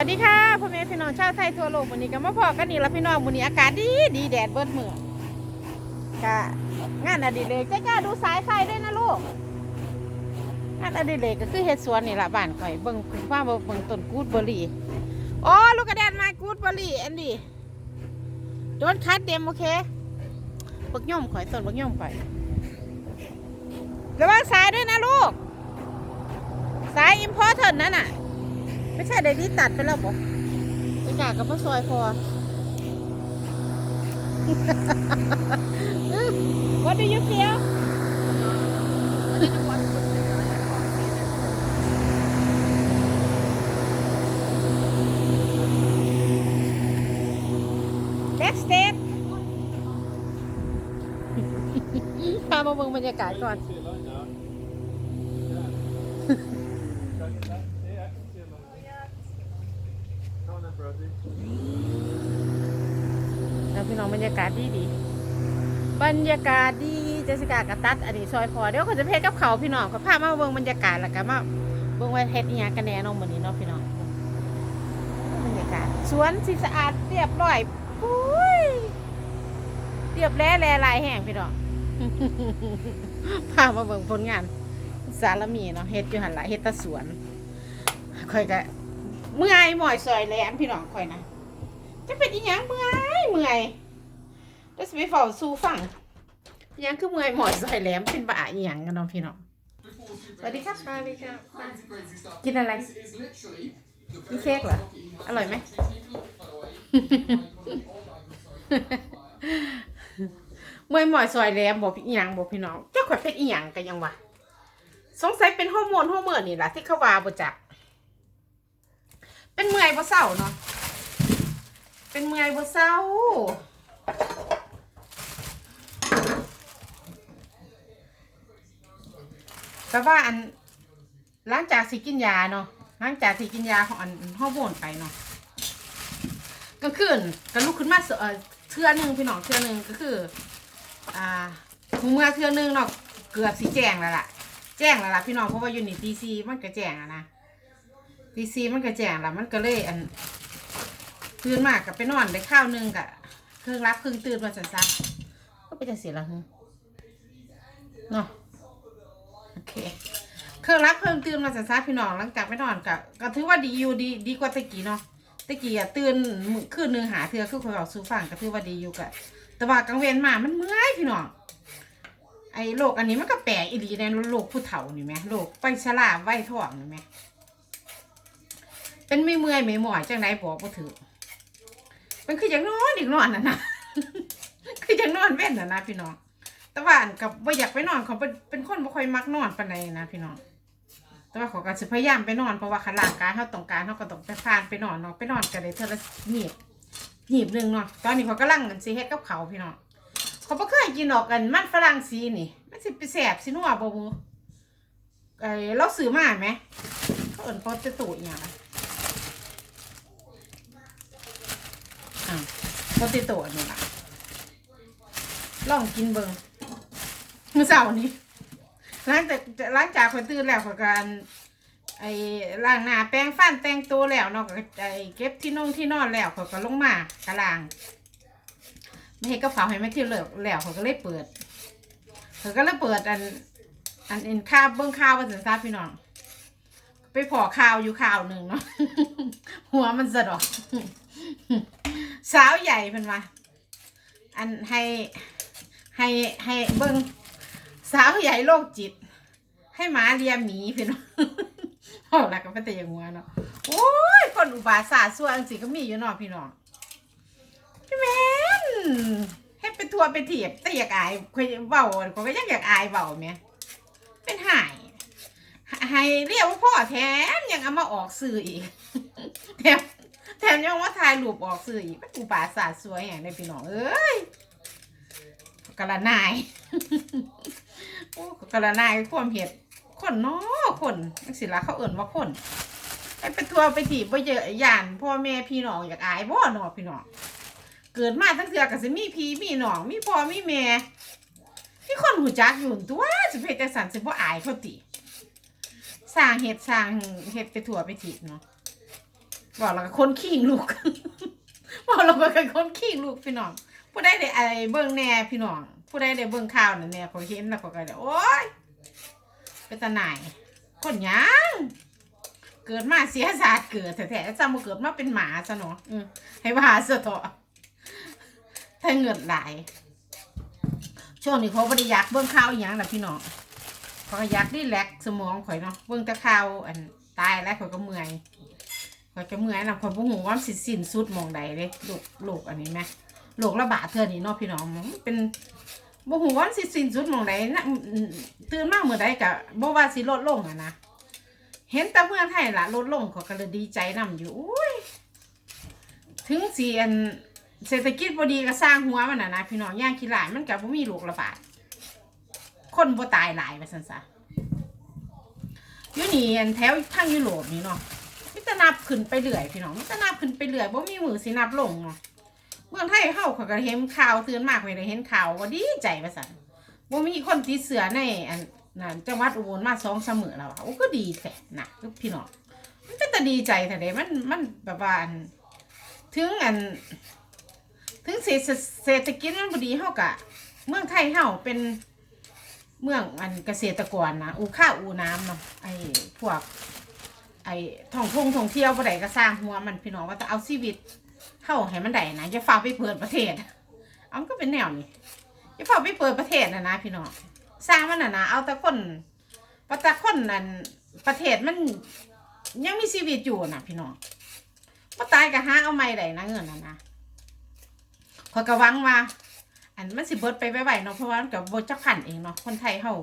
สวัสดีค่ะพ่อแม่พี่น้องชาวไทยทั่วโลกวันนี้ก็มาพอกันนี่ละพี่น้องวันนี้อากาศดีดีแดดเบิดมือกะงานอดิเรกจะกล้าดูสายไฟด้วยนะลูกงานอดิเรกก็คือเฮ็ดสวนนี่ละบ้านข่อยเบิ่งว่าเบิ่งต้นกูดเบอร์รี่โอ้ลูกกระแดนมากูดเบอร์รี่อันนี้โดนคัดเดมโอเคบักย่อมข่อยต้นบักย่อมข่อยระวังสายด้วยนะลูก สายอิมพอร์ตนั่นน่ะ ไม่ใช่เดยวนี้ตัดไปแล้วบอกไม่กล้ากับพ่อซอยพอ What do you feel? Next step พามาเมืองบรรยากาศก่อน แล้วพี่น้องบรรยากาศดีดี บรรยากาศดีเจสิกากระตัดอันนี้ซอยพอเดี๋ยวเขาจะเพจกับเขาพี่น้องเขาพามาเบิ่งบรรยากาศแล้วก็มาเบิ่งว่าเฮ็ดอีหยังกันแน่น้องมื้อนี้เนาะพี่น้องบรรยากาศสวนสิสะอาดเรียบร้อยอุ้ยเรียบแล้แลลายแห้งพี่น้องพามาเบิ่งผลงาน สารมีเนาะเฮ็ดอยู่หั่นละเฮ็ดตะสวนค่อยก็เมื่อยหมอยซอยแหลมพี่น้องค่อยนะจะเป็นอีหยังเมื่อยเมื่อย เดี๋ยวสิไปเฝ้าสู้ฟังยังคือเมื่อยหมอดใส่แหลมเป็นบ้าอีหยังกันเน้องพี่น้องสวัสดีครับสวัสดีครับกินอะไรกินเค้กเหรออร่อยไหม เมื่อยหมอยซอยแหลมบอกอีหยังบอกพี่น้องเจ้าข่อยเป็นอีหยังกันยังวะสงสัยเป็นฮอร์โมนฮอร์โมนนี่แหละที่เขาว่าบ่จักเป็นเมื่อยบ่เศร้าเนาะเป็นเมื่อยบ่เศร้า แต่ว่าอันหลังจากสิกินยาเนาะหลังจากสิกินยาของอันฮอร์โมนไปเนาะก็คืนก็ลุกขึ้นมาเสเอ่อเทื่อหนึงพี่น้องเทื่อหนึงก็คือ อ่าเมื่อเทื่อหนึงเนาะเกือบสิแจ้งแล้วล่ะ แจ้งแล้วล่ะพี่น้องเพราะว่าอยู่นี่ตีซีมันก็แจ้งอะนะตีซีมันก็แจ้งแล้วมันก็เลยอันตื่นมากกับไปนอนได้ข้าวหนึงกะเครื่องรับเครื่องตื่นมาสันซักก็ไปจะเสียละฮึเนาะ เค เครื่องรับเครื่องตื่นมาสันซักพี่น้องหลังจากไปนอนกะก็ถือว่าดีอยู่ดีดีกว่าตะกี้เนาะตะกี้อะตื่นมื้อคืนนึงหาเทือคือคนเราสู้ฟังก็ถือว่าดีอยู่กะแต่ว่ากลางเวรมามันเมื่อยพี่น้องไอ้โรคอันนี้มันก็แปลกอีหลีในโรคผู้เฒ่านี่ไหมโรคไปชราไว้ท้องนี่ไหมเป็นไม่เมื่อยไม่หมอยจังไหนบอกบ่ถือมันคืออย่างนอนอีกนอนน่ะนะคืออย่างนอนเว้นน่ะนะพี่น้อง แต่ว่าอันกับว่าอยากไปนอนเขาเป็นเป็นคนบ่ค่อยมักนอนปานใดนะพี่น้อง แต่ว่าเขาก็สิพยายามไปนอนเพราะว่าขร่างกายเขาต้องการเขาก็ต้องไปพานไปนอนเนาะไปนอนกันเลยเท่าละหนีบหนีบหนึ่งเนาะตอนนี้เขากำลังกันสิเฮ็ดกับเขาวพี่น้องเขาบ่เคยกินดอกกันมันฝรั่งสีนี่มันสิไปแสบสินัวบ่มูไอ้เราซื้อมาไหมเขาเอิ้นโปเตโต้อีหยังอะอะโปเตโต้อันนี้ล่ะลองกินเบิง เมื้อเช้านี้หลังจากหลังจากคนตื่นแล้วขอยก็อันไอ้ล้างหน้าแปรงฟันแต่งตัวแล้วเนาะก็ไอ้เก็บที่นงที่นอนแล้วข้อยก็ลงมากะลางไม่ให้กระเป๋าให้ไม่ที่เหลือแล้วข้อยก็เลยเปิดข้อยก็เลยเปิดอัน อันเอ็นข้าวเบิ้องข้าวว่าสันซาพี่น้องไปพอข้าวอยู่ข้าวหนึ่งเนาะหัวมันสะดอกสาวใหญ่เพิ่นว่าอันให้ให้ให้เบิ่ง สาวใหญ่โรคจิต ให้หมาเลียหมีพิ่นว่าโอ้แล้วก็เป็นแต่อย่างงัวเนาะโอ้ยคนอุบาสาส่วนสิก็มีอยู่เนาะพี่น้องพี่แม่นให้ไปทัวร์ไปเถียบแต่อยากอายคอยเบาคนก็ยังอยากอายเบาแหม่เป็นหายให้เรียกว่าพ่อแถมยังเอามาออกสื่ออีกแถมแถมยังว่าถ่ายรูปออกสื่ออีกเป็นอุปาสาสวยอย่างในพี่น้องเอ้ยกระนาย โอ้กระนายความเห็ดคนเนาะคนนักศิลาเขาเอิ่นว่าคนไอ้ไปทัวไปถีบไปเยอะย่านพ่อแม่พี่น้องอยากอายบ่เนาะพี่น้องเกิดมาตั้งเทือกับสิมีพี่มีน้องมีพ่อมีแม่มีคนหูจักอยู่ตัวสิเพชรสันสิบ่อายเขาติสร้างเห็ดสร้างเห็ดไปทัวไปถีบเนาะบอกแล้วก็คนขี้ลูกบอกแล้วก็คนขี้ลูกพี่น้องผู้ใดได้ไอ้เบิ่งแน่พี่น้อง ผู้ใดได้เบิ่งข่าวนั่นแหน่เขาเห็นแล้วเขาก็ได้โอ๊ยเป็นตาหนายคนหยังเกิดมาเสียศาสตร์เกิดแท้ๆจำมาเกิดมาเป็นหมาซะเนาะอืมให้ว่าซะเถอะถ้าเงินหลายช่วงนี้เขาบ่ได้อยากเบิ่งข่าวอหย่างล่ะพี่น้องเขาก็อยากรีแลกซ์สมองข่อยเนาะเบิ่งแต่ข่าวอันตายแล้วข่อยก็เมื่อยข่อยก็เมื่อยนะข่อยบ่ฮู้ว่ามันสิสิ้นสุดหมองใดเด้โรคโรคอันนี้แหม โรคระบาดเทื่อนี้เนาะพี่น้องเป็นบ่ฮู้ว่ามันสิสิ้นสุดหมองใดนะตื่นมาเมื่อใดก็บ่ว่าสิลดลงอะนะเห็นแต่เมืองไทยละลดลงเขาก็เลยดีใจนํอยู่อุ้ยถึงสิอันเศรษฐกิจบดีก็สร้างหัวมันน่ะนะพี่น้องย่างขี้หลายมันกับบ่มีโรคระบาดคนบ่ตายหลายว่าซั่นซะอยู่นี่อันแถวทางยุโรปนี่เนาะมิตรนับขึ้นไปเรื่อยพี่น้องมิตรนับขึ้นไปเรื่อยบ่มีมือสินับลงเนาะ เมืองไทยเฮาเขาก็เห็นข่าวเตือนมากไปเลยเห็นข่าวว่าดีใจว่าซั่นบ่ามีคนติดเชื้อในอันนั่นจังหวัดอุบลมาสองเสมอแล้วอะโอ้ก็ดีแท้นะพี่น้องมันก็จะดีใจแท้เดมันมันแบบว่าอันถึงอัน ถึงเศรษฐเศรษฐกิจมันบดีเฮากะ เมืองไทยเฮาเป็นเมืองอันเกษตรกรนะอูข้าวอูน้ำเนาะไอ้พวก ไอ้ท่องท่องท่องเที่ยวบ่ได้ก็สร้างหัวมันพี่น้องว่าจะเอาชีวิต เฮาให้มันได้นะอย่าฟ้าไปเปิดประเทศ เอาก็เป็นแนวนี้อย่าฟ้าไปเปิดประเทศนะนะพี่น้องสร้างมันนะนะเอาแต่คนว่าแต่คนนั่นประเทศมันยังมีชีวิตอยู่นะพี่น้องบ่ตายก็หาเอาใหม่ได้นะเงินนะนะขอก็หวังว่าอันมันสิเบิดไปไวๆเนาะเพราะว่ามันกับบจักพันเองเนาะคนไทยเฮา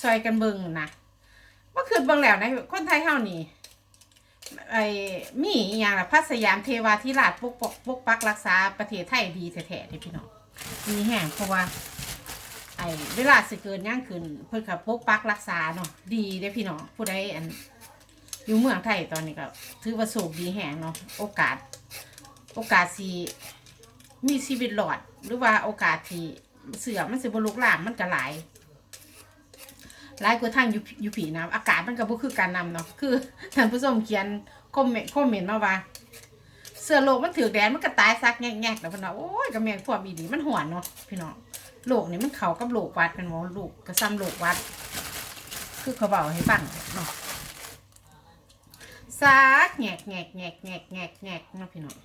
ซอยกันเบิงนะว่าคือเบิงแล้วนะคนไทยเฮานี่ ไอ้มีอหย่างละพระสยามเทวาธิราชปกปกปกปักรักษาประเทศไทยดีแท้ๆเด้พี่น้องมีแห้งเพราะว่า ไอ้เวลาสิเกินย่างขึ้นเพิ่นก็ปกปักรักษาเนาะดีเด้พี่น้องผู้ใดอันอยู่เมืองไทยตอนนี้ก็ถือว่าโชคดีแห้งเนาะโอกาส โอกาสสิมีชีวิตรอด หรือว่าโอกาสที่เสือมันสิบลุกลามมันก็หลาย หลายกว่าทางอยูยูผีน้ำอากาศมันก็บ่คือการนำเนาะคือท่านผู้ชมเขียนคอมเมนต์คอมเมนต์มาว่าเสื้อโลกมันถือแดดมันก็ตายซักแง่ๆแล้วพิ่นว่าโอ้ยก็แม่นความอีดีมันหวนเนาะพี่น้องโลกนี่มันเขากับโลกวัดเป็นว่าโลกก็ซ้ำโลกวัด คือเขาบอกให้ฟังเนาะซักแงกแงกแงกแงกแงกแงกเนาะพี่น้อง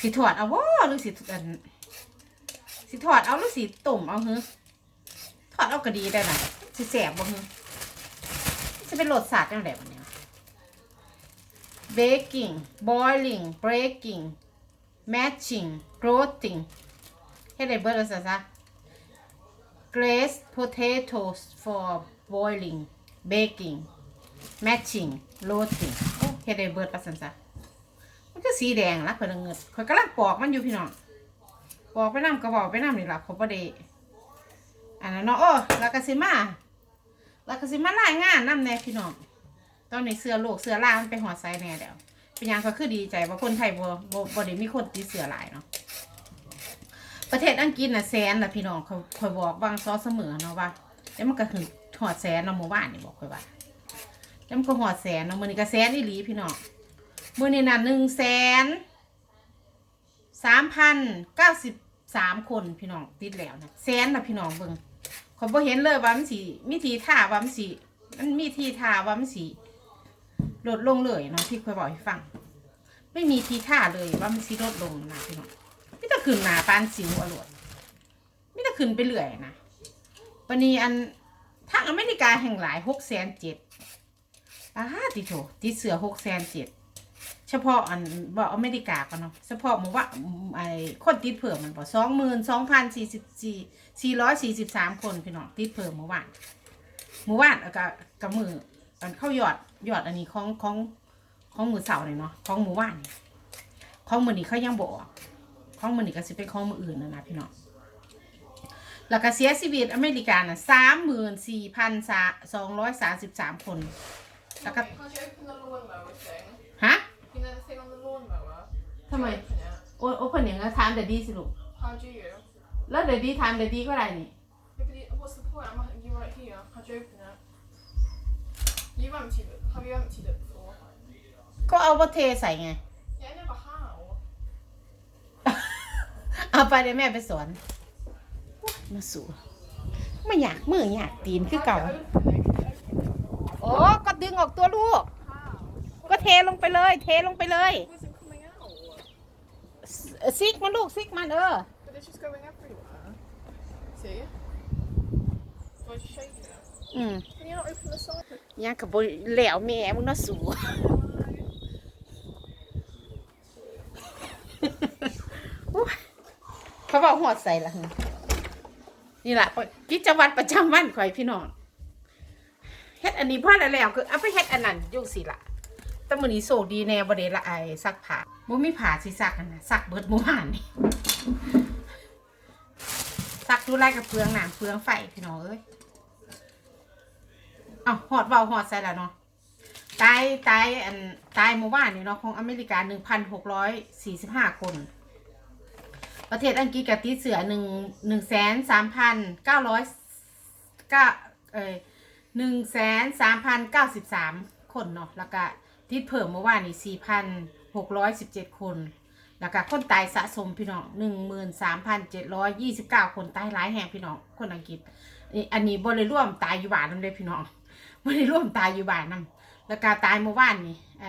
สิถอดเอาว่หรือสิอันสิถอดเอาหรือสิต้มเอาเฮ้ถอดเอาก็ดีได้นะ สิแสบบ่เฮ้จะเป็นรสชาติจังไดบัดเนี้ baking boiling breaking matching growing เฮ็ดได้เบิดแล้วซะซะ glaze potatoes for boiling baking matching roasting โอ้เฮ็ดได้เบิดว่าซั่นซะมันก็สีแดงละเพิ่นเงินข่อยกำลังปอกมันอยู่พี่น้องปอกไปน้ำกระบอกไปน้ำนี่ล่ะเขาบ่ได้อันนั้นเนาะโอ้แล้วก็สิมา แล้วก็สิมารายงานนำแน่พี่น้องตอนนี้เสื้อโลกเสื้อลามันไปหอดไซแน่เดี๋ยวเป็นยังก็คือดีใจว่าคนไทยบ่บ่บ่ได้มีคนตีเสื้อลายเนาะประเทศอังกฤษน่ะแสนน่ะพี่น้องเขาคอยบอกวางซอเสมอเนาะว่าแล้วมันก็ถึงหอดแสนเนาะเมื่อวานนี่บอกค่อยว่าแล้วมันก็หอดแสนเนาะมื้อนี้ก็แสนอีหลีพี่น้องมือนี่น่ะหนึ่งแสนสามพันเก้าสิบสามคนพี่น้องติดแล้วนะแสนนะพี่น้องเบิ่ง เขาบ่เห็นเลยว่ามันสีมีทีท่าว่ามันสีมันมีทีท่าว่ามันสีลดลงเลยเนาะที่เคยบอกให้ฟัง ไม่มีทีท่าเลยว่ามันสีลดลงนะพี่น้องไม่ต้องขึ้นหนาปานสิวอรวดไม่ต้องขึ้นไปเรื่อยนะปนีอันทางอเมริกาแห่งหลายหกแสนเจ็ดอ่าติโถติดเสือหกแสนเจ็ด ฉพาะอันบอกอเมริกาก็เนาะเฉพาะหมู่ว่าไอ้คนติดเพิ่มมันบอกสองหมื่นสองพันสี่สิบสี่สี่ร้อยสี่สิบสามคนพี่น้องติดเพิ่มเมื่อวานเมื่อวานกับกับมืออันเข้ายอดยอดอันนี้ของของของมือเสาร์เนี่ยเนาะของหมู่บ้านของมือนี้เขายังบอกของมือนี้ก็สิเป็นของมืออื่นนะนะพี่น้องแล้วก็เสียชีวิตอเมริกาน่ะสามหมื่นสี่พันสองร้อยสามสิบสามคนแล้วก็ Can't you open the lawnmower thing? ฮะ You know the thing on the lawnmower? ทำไม Open it. โอ้โอ้เพิ่นอย่างนั้นถามเดดดี้สิลูก How do you? แล้วเดดดี้ถามเดดดี้ก็ได้นี่ Yeah, but it- what's the point? I'm not- you right here. How'd you open it? You've emptied it. Have you emptied it before? ก็ก็เอาว่าเทใส่ไง Yeah, I never how. เอาไปเดี๋ยวแม่ไปสอนมาสู่ไม่อยากมืออยากตีนคือเก่า Open it. โอ้ก็ดึงออกตัวลูก How? ก็เทลงไปเลย เทลงไปเลย Where's it coming out? เอ่อ ซิกมันลูกซิกมันเออ But it's just going everywhere. See? Do I just shake it? อืม Can you not open the side? ยังกับบแหลวแม่มึงเนาะสู่อุ๊ยเขาบอกหัวใส่ละหึนี่แหละกิจวัตรประจำวันข่อยพี่น้องเฮ็ดอันนี้พอแล้วแล้วคือเอาไปเฮ็ดอันนั้นอยุ่งสิละ แต่มื้อนี้โชคดีแน่บ่ได้ละไอายซักผ้าบ่มีผ้าสิซักอันน่ะซักเบิดเมื่อวานนี่ซักดูไรกับเปลืองน้ำเปลืองไฟพี่น้องเอ้ยเอ้าหอดเบาหอดใส่แล้วเนาะตายตายอันตายเมื่อวานนี่เนาะของอเมริกา1,645คน ประเทศอังกฤษกับติดเสือหนึ่งหนึ่งแสนสามพันเก้าร้อยเก้าเอ้ยหนึ่งแสนสามพันเก้าสิบสามคนเนาะแล้วก็ ติดเพิ่มเมื่อวานนี่สี่พันหกร้อยสิบเจ็ดคน แล้วก็คนตายสะสมพี่น้องหนึ่งหมื่นสามพันเจ็ดร้อยยี่สิบเก้าคนตายหลายแห่งพี่น้องคนอังกฤษอันนี้บริร่วมตายอยู่บ้านนั่นเลยพี่น้องบริร่วมตายอยู่บ้านนั่นแล้วก็ตายเมื่อวานนี่ไอ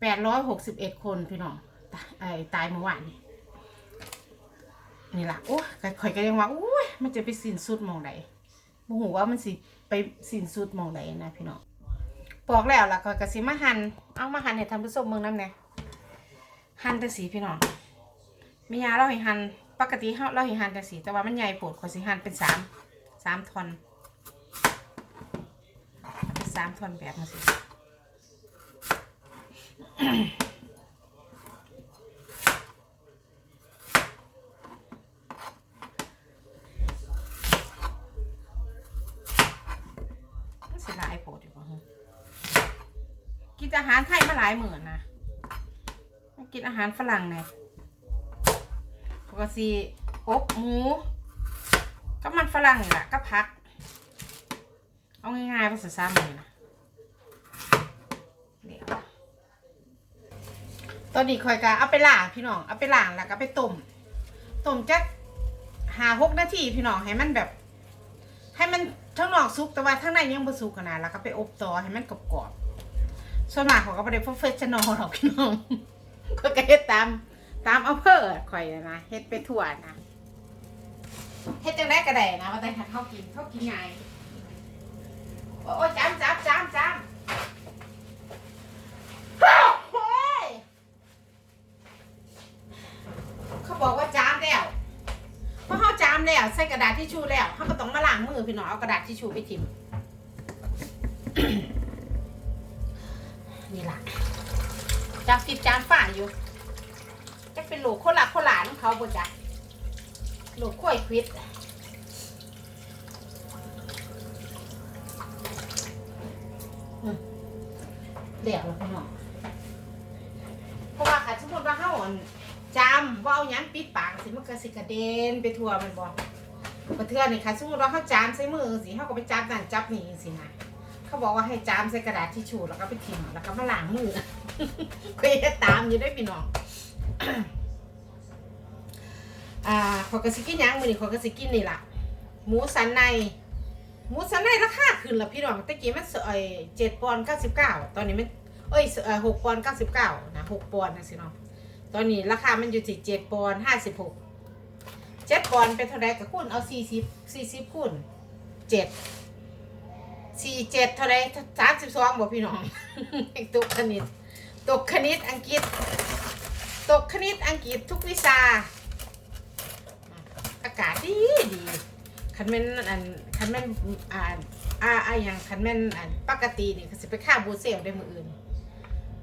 แปดร้อยหกสิบเอ็ดคนพี่น้องตายไอตายเมื่อวานนี่นี่ล่ะโอ้ยข่อยก็ยังว่าโอ้ยมันจะไปสิ้นสุดมองไหนบ่ฮู้ว่ามันสิไปสิ้นสุดมองไหนนะพี่น้อง บอกแล้วล่ะก็กระสีมาหั่นเอามาหั่นให้ทำผู้มเมืองน้ำเนี่ยหั่นแต่สีพี่น้องมียาเราให้หั่นปกติเราเราให้หั่นแต่สีแต่ว่ามันใหญ่ปวดขอสีหั่นเป็นสามสามทอนเป็นสามทอนแบบนี้สิ อาหารไทยมาหลายหมื้อนะมากินอาหารฝรั่งเนี่ยปกติอบหมูก็มันฝรั่งนี่แหละก็พัก เอาง่ายๆภาษาซ้ำเลยนะเดี๋ยวตอนนี้คอยกะเอาไปล้างพี่น้องเอาไปล้างแล้วก็ไปต้มต้มจักหาหกนาทีพี่น้องให้มันแบบ ให้มันทั้งนอกสุกแต่ว่าทั้งในยังบ่สุกขนาดแล้วก็ไปอบต่อให้มันกรอบๆ ส่วนมากเขาก็บ่ได้เฟชชั่นอลหรอกพี่น้องก็เฮ็ดตาม ตามอำเภอข่อยน่ะนะเฮ็ดไปทั่วนะเฮ็ดจังได๋ก็ได้นะว่าแต่ถ้าเขากินเขากินง่ายโอ้ยจามจามจามจามเฮ้ยเขาบอกว่าจามแล้วเพอเขาจามแล้วใส่กระดาษทิชชู่แล้วเขาก็ต้องมาล้างมือพี่น้องเอากระดาษทิชชู่ไปทิม จามติดจามฝ่าอยู่จะเป็นโหลโคลาโคลานของเขาบ่จ๊ะโหลกล้วยควิดอืมเดี๋ยวแล้วพี่น้องเพราะว่าค่ะสมมติว่าเขาอ่อนจำว่าเอาหยังปิดปากสิมันก็สิกระเด็นไปทั่วแมันบอกกระเทือนนี่ค่ะสมมติว่าเขาจามใส่มือสิเขาก็ไปจับนั่นจับนี่สินะเขาบอกว่าให้จามใส่กระดาษทิชชู่แล้วก็ไปทิ้งแล้วก็มาล้างมือเคยตามอยู่ได้พี่น้อง อ่าขอกระสิกินยังมือนี่ขอกระสิกินนี่ล่ะ หมูสันใน หมูสันในราคาขึ้นละพี่น้องตะกี้มันเอ้ยเจ็ดปอนด์เก้าสิบเก้าตอนนี้มันเอ้ยเออหกปอนด์เก้าสิบเก้านะหกปอนด์นะสิเนาะตอนนี้ราคามันอยู่ที่เจ็ดปอนห้าสิบหกเจ็ดปอนด์เป็นเท่าไรกับคูณเอาสี่สิบสี่สิบคูณเจ็ดสี่เจ็ดเท่าไรสามสิบสองบอกพี่น้องตุกคณิต ตกคณิตอังกฤษ ตกคณิตอังกฤษทุกวิชา อากาศดีดีคันแม่นอันคันแม่นอ่าอ่าอ่าอย่างคันแม่นอันปกตินี่ก็สิไปค่าบูเซลได้มืออื่น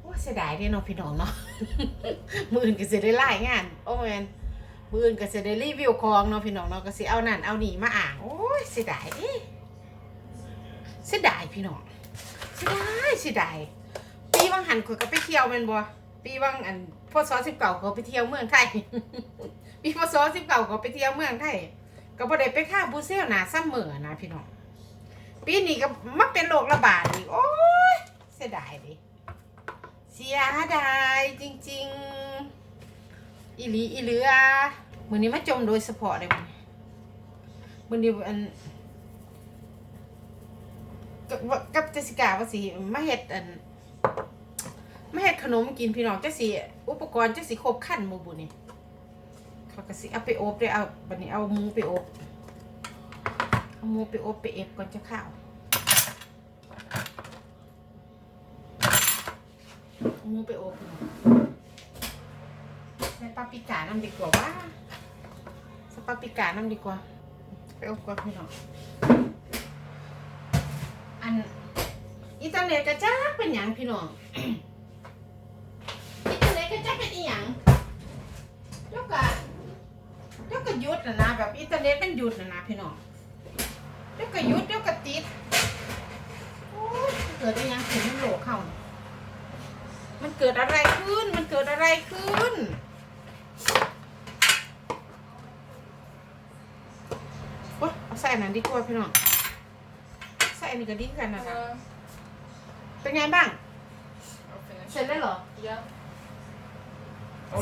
โอ้เสียดายเด้เนาะพี่น้องเนาะมืออื่นก็สิได้ไล่งาน โอ้แมนมืออื่นก็สิได้รีวิวของเนาะพี่น้องเนาะก็สิเอานั่นเอานี่มาอ่างโอ้ยเสียดายเดิเสียดายพี่น้องเสียดายเสียดาย วังหันข่อยก็ไปเที่ยวแม่นบ่ปีวังอันพศสิบเก่าเขาไปเที่ยวเมืองไทย ปีพศสิบเก่าเขาไปเที่ยวเมืองไทยก็บ่ได้ไปค่าบูเซลหนาซ้ำเหมือนะพี่น้องปีนี้ก็มาเป็นโรคระบาดอีกโอ้ยเสียดายดิเสียเสียดายจริง ๆ อีหลีอีเหลือมือนี้มาจมโดยเฉพาะเลยมันมือนี้อันกับกับเจสิก้าว่าสิมาเฮ็ดอัน มาเฮ็ดขนมกินพี่น้องจักสิอุปกรณ์จักสิครบครันหมูบุนี่เขาก็สิเอาไปอบเลยเอาบัดนี้เอาหมูไปอบเอาหมูไปอบไปเอฟก่อนจะข้าวเอาหมูไปอบใส่ปาปิกาน้ำดีกว่าว่าใส่ปาปิกาน้ำดีกว่า ไปอบก่อนพี่น้องอันอิตาเลียนกระจ้าเป็นหยังพี่น้อง อิตาเลียนกระจ้าเป็นอีหยังเดี๋ยวก็เดี๋ยวก็ หยุดนะนะแบบอิตาเลียนเป็นหยุดนะนะพี่น้องเดี๋ยวก็หยุดเดี๋ยวก็ติดโอ้ยเกิดอะไรยังถึงมันโหลเข้าเนี่ยมันเกิดอะไรขึ้น มันเกิดอะไรขึ้นโอ๊ยเอาใส่อันนั้นดีกว่าพี่น้องใส่อันนี้ก็ดีกันนะคะ Uh, เป็นไงบ้าง I'll finish. เสร็จแล้วเหรอ Yeah.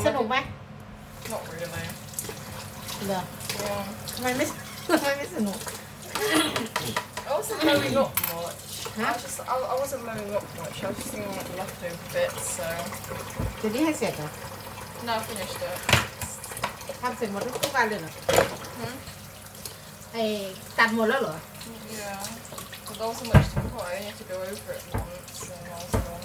สนุกไหม Not really. เหรอ Yeah. ทำไมไม่ ทำไมไม่สนุก I wasn't mowing up much. I Huh? just I, I wasn't mowing up much. I was just thinking like the leftover bits. So จะได้ให้เสร็จเหรอ no, I finished it. ทำเสร็จหมดทุกวันเลยเหรอ Hmm? ไอ้ตัดหมดแล้วเหรอ Yeah. But there wasn't much to cut. I only had to go over it once, and I was done.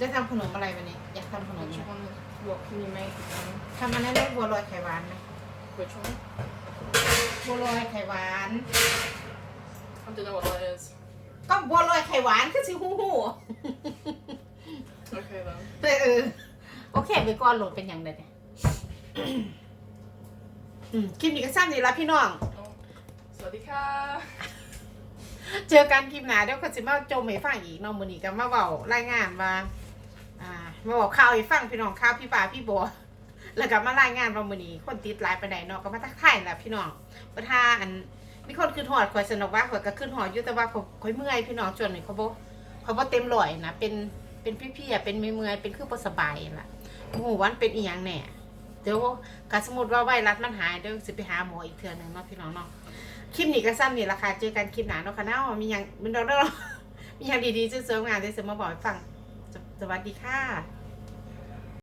จะทำขนมอะไรวันนี้ อยากทำขนม Which ไหม one? What can you make? Um, ทำมันนั้นได้บัวลอยไข่หวานไหม which one? บัวลอยไข่หวาน I don't know what that is. ก็บัวลอยไข่หวานคือสิหูหู Okay then. เออเออโอเคไปก่อนโหลดเป็นอย่างไรเนี่ยอืมคลิปนี้ก็สั้นนี่ละพี่น้อง Oh. Swadika. เจอกันคลิปหน้าเดี๋ยวก็สิมาโจมให้ฟังอีกเน้องมือนี้ก็มาเบารายงานว่าอ่า มาบอกข่าวให้ฟังพี่น้องข่าวพี่ป่าพี่บัวแล้วก็มารายงานว่ามือนี้คนติดหลายไปไหนใดเนาะก็มาทักทายแหละพี่น้องประทาอันมีคนขึ้นหอดคอยสนุกว่าคอยก็ขึ้นหอดอยู่แต่ว่าเขาคอยเมื่อยพี่น้องจนนี่เขาบอกเขาบอกเต็มร้อยนะเป็นเป็นพี่ๆเป็นเมื่อยเป็นคือบ่สบายล่ะโอ้วันเป็นอีหยังแน่เดี๋ยวกสมมติว่าไวรัสมันหายเดี๋ยวสิไปหาหมออีกเทื่อหนึงเนาะพี่น้องเนาะคลิปนี้ก็สั้นนี่ราคาเจอกันคลิปหนาเนาะค่ะเนาะมีอย่างมันเราเรามีอย่างดีๆเสริมงานได้เสริมมาบอกให้ฟัง สวัสดีค่ะ